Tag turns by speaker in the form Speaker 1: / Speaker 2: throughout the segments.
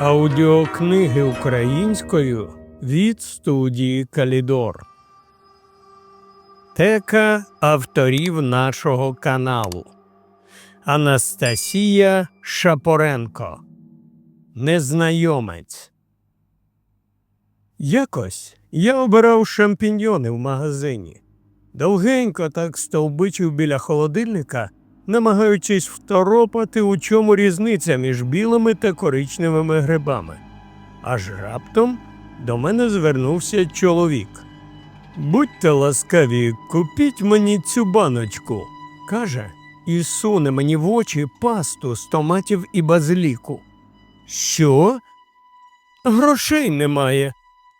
Speaker 1: Аудіокниги українською від студії Калідор. Тека авторів нашого каналу Анастасія Шапоренко. Незнайомець. Якось я обирав шампіньйони в магазині. Довгенько так стовбичив біля холодильника, намагаючись второпати, у чому різниця між білими та коричневими грибами. Аж раптом до мене звернувся чоловік. Будьте ласкаві, купіть мені цю баночку, каже, і суне мені в очі пасту з томатів і базиліку. Що? Грошей немає,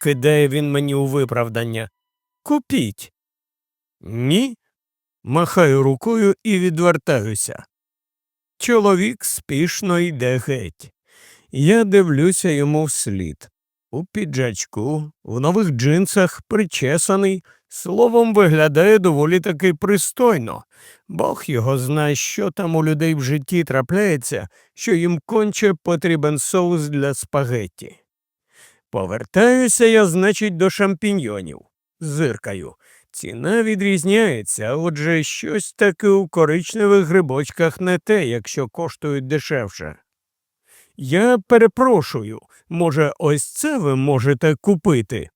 Speaker 1: кидає він мені у виправдання. Купіть. Ні. Махаю рукою і відвертаюся. Чоловік спішно йде геть. Я дивлюся йому вслід. У піджачку, в нових джинсах, причесаний, словом, виглядає доволі таки пристойно. Бог його знає, що там у людей в житті трапляється, що їм конче потрібен соус для спагетті. Повертаюся я, значить, до шампіньйонів. Зиркаю. Ціна відрізняється, отже, щось таке у коричневих грибочках не те, якщо коштують дешевше. Я перепрошую, може, ось це ви можете купити?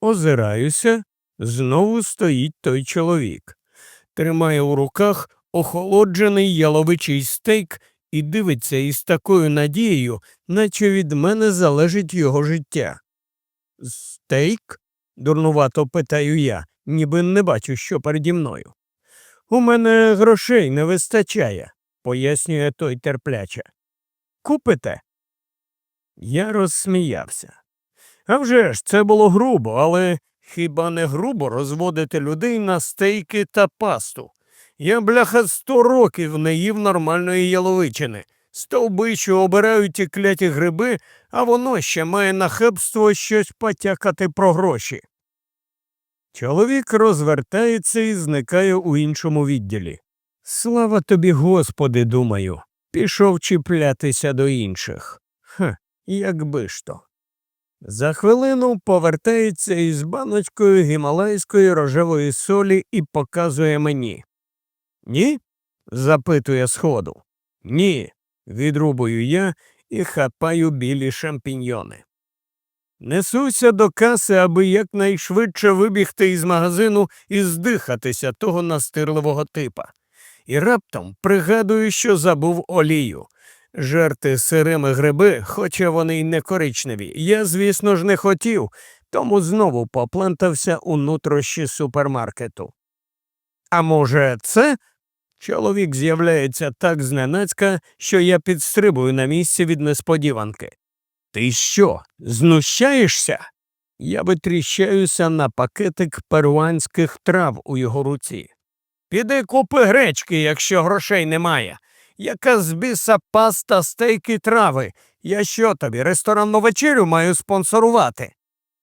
Speaker 1: Озираюся, знову стоїть той чоловік. Тримає у руках охолоджений яловичий стейк і дивиться із такою надією, наче від мене залежить його життя. Стейк? дурнувато питаю я, ніби не бачу, що переді мною. У мене грошей не вистачає, пояснює той терпляче. Купите? Я розсміявся. А вже ж, це було грубо, але хіба не грубо розводити людей на стейки та пасту? Я, бляха, сто років не їв нормальної яловичини. Стовбичу обирають ті кляті гриби, а воно ще має нахебство щось потякати про гроші. Чоловік розвертається і зникає у іншому відділі. Слава тобі, Господи, думаю, пішов чіплятися до інших. Хе, якби ж то. За хвилину повертається із баночкою гімалайської рожевої солі і показує мені. Ні? запитує сходу. Ні. Відрубую я і хапаю білі шампіньйони. Несуся до каси, аби якнайшвидше вибігти із магазину і здихатися того настирливого типа. І раптом пригадую, що забув олію. Жерти сирими гриби, хоча вони й не коричневі, я, звісно ж, не хотів, тому знову поплентався у нутрощі супермаркету. А може, це? Чоловік з'являється так зненацька, що я підстрибую на місці від несподіванки. Ти що, знущаєшся? Я витріщаюся на пакетик перуанських трав у його руці. Піди купи гречки, якщо грошей немає. Яка з біса паста, стейки, трави. Я що тобі, ресторанну вечерю маю спонсорувати?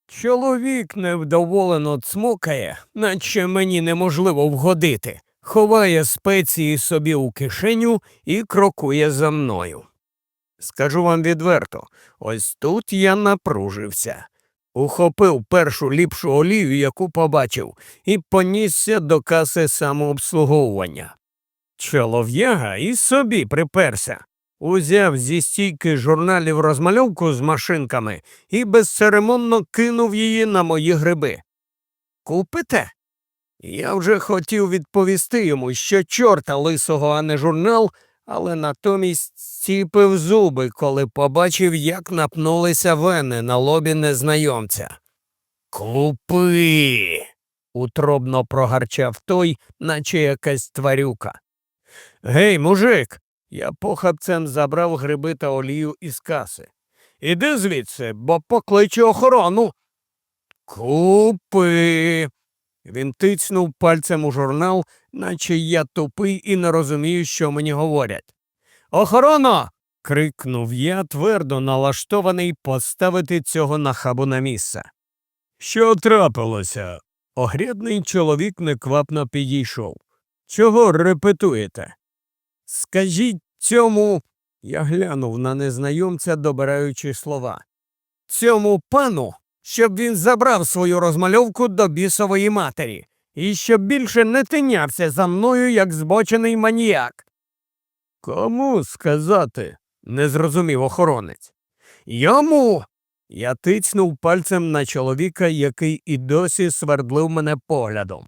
Speaker 1: Чоловік невдоволено цмокає, наче мені неможливо вгодити, ховає спеції собі у кишеню і крокує за мною. Скажу вам відверто, ось тут я напружився. Ухопив першу ліпшу олію, яку побачив, і понісся до каси самообслуговування. Чолов'яга і собі приперся. Узяв зі стійки журналів розмальовку з машинками і безцеремонно кинув її на мої гриби. Купите? Я вже хотів відповісти йому, що чорта лисого, а не журнал, але натомість стіпив зуби, коли побачив, як напнулися вени на лобі незнайомця. Купи. утробно прогарчав той, наче якась тварюка. Гей, мужик. Я похапцем забрав гриби та олію із каси. Іди звідси, бо покличу охорону. Купи. Він тицнув пальцем у журнал, наче я тупий і не розумію, що мені говорять. Охорона. крикнув я, твердо налаштований поставити цього нахабу на місце. Що трапилося? Огрядний чоловік неквапно підійшов. Чого репетуєте? Скажіть цьому, Я глянув на незнайомця, добираючи слова. Цьому пану, щоб він забрав свою розмальовку до бісової матері, і щоб більше не тинявся за мною, як збочений маніяк. Кому сказати? не зрозумів охоронець. Йому. Я тицнув пальцем на чоловіка, який і досі свердлив мене поглядом.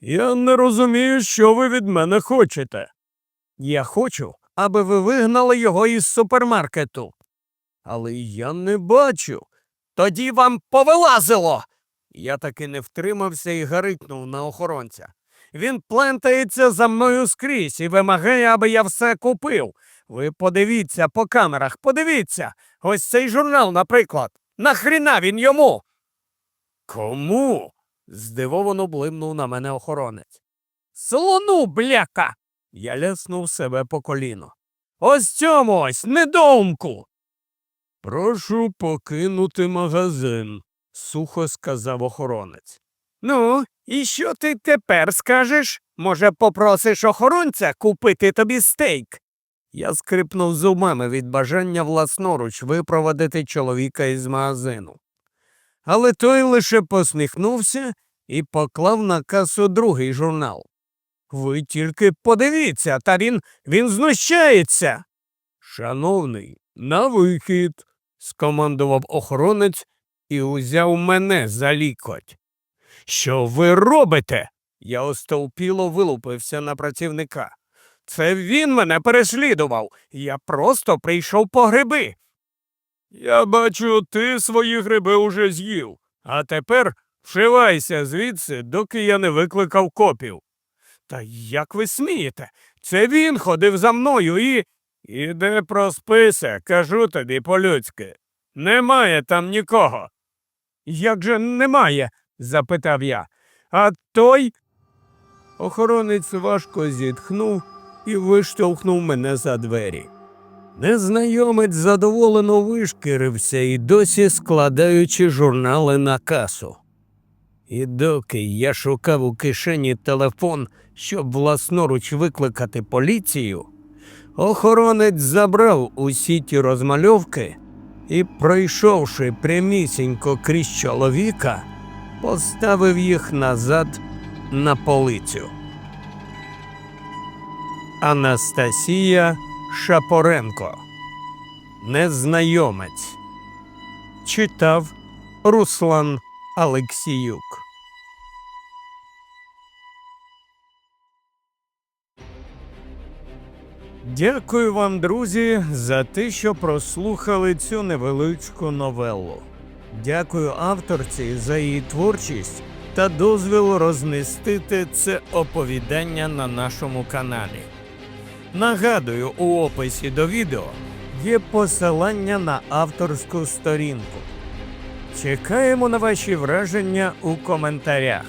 Speaker 1: Я не розумію, що ви від мене хочете. Я хочу, аби ви вигнали його із супермаркету. Але я не бачу. Тоді вам повилазило. Я таки не втримався і гарикнув на охоронця. Він плентається за мною скрізь і вимагає, аби я все купив. Ви подивіться по камерах, подивіться. Ось цей журнал, наприклад. Нахріна він йому? Кому? здивовано блимнув на мене охоронець. Слону, бляка. Я ляснув себе по коліно. Ось цьому ось, недоумку. Прошу покинути магазин, сухо сказав охоронець. Ну, і що ти тепер скажеш? Може, попросиш охоронця купити тобі стейк? Я скрипнув зубами від бажання власноруч випровадити чоловіка із магазину. Але той лише посміхнувся і поклав на касу другий журнал. Ви тільки подивіться, та він, він знущається. Шановний, на вихід, скомандував охоронець і узяв мене за лікоть. Що ви робите? Я остовпіло вилупився на працівника. Це він мене переслідував. Я просто прийшов по гриби. Я бачу, ти свої гриби уже з'їв, а тепер вшивайся звідси, доки я не викликав копів. Та як ви смієте? Це він ходив за мною і. Іде проспися, кажу тобі по-людськи. Немає там нікого. Як же немає? запитав я. А той. Охоронець важко зітхнув і виштовхнув мене за двері. Незнайомець задоволено вишкірився і досі складаючи журнали на касу. І доки я шукав у кишені телефон, щоб власноруч викликати поліцію, охоронець забрав усі ті розмальовки і, пройшовши прямісінько крізь чоловіка, поставив їх назад на полицю. Анастасія Шапоренко Незнайомець Читав Руслан Алексіюк Дякую вам, друзі, за те, що прослухали цю невеличку новелу. Дякую авторці за її творчість та дозвіл розмістити це оповідання на нашому каналі. Нагадую, у описі до відео є посилання на авторську сторінку. Чекаємо на ваші враження у коментарях.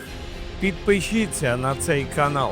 Speaker 1: Підпишіться на цей канал,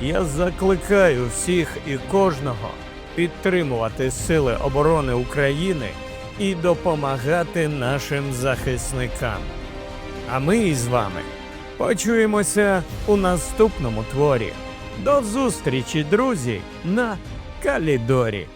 Speaker 1: я закликаю всіх і кожного підтримувати Сили оборони України і допомагати нашим захисникам. А ми із вами почуємося у наступному творі. До зустрічі, друзі, на Калідорі.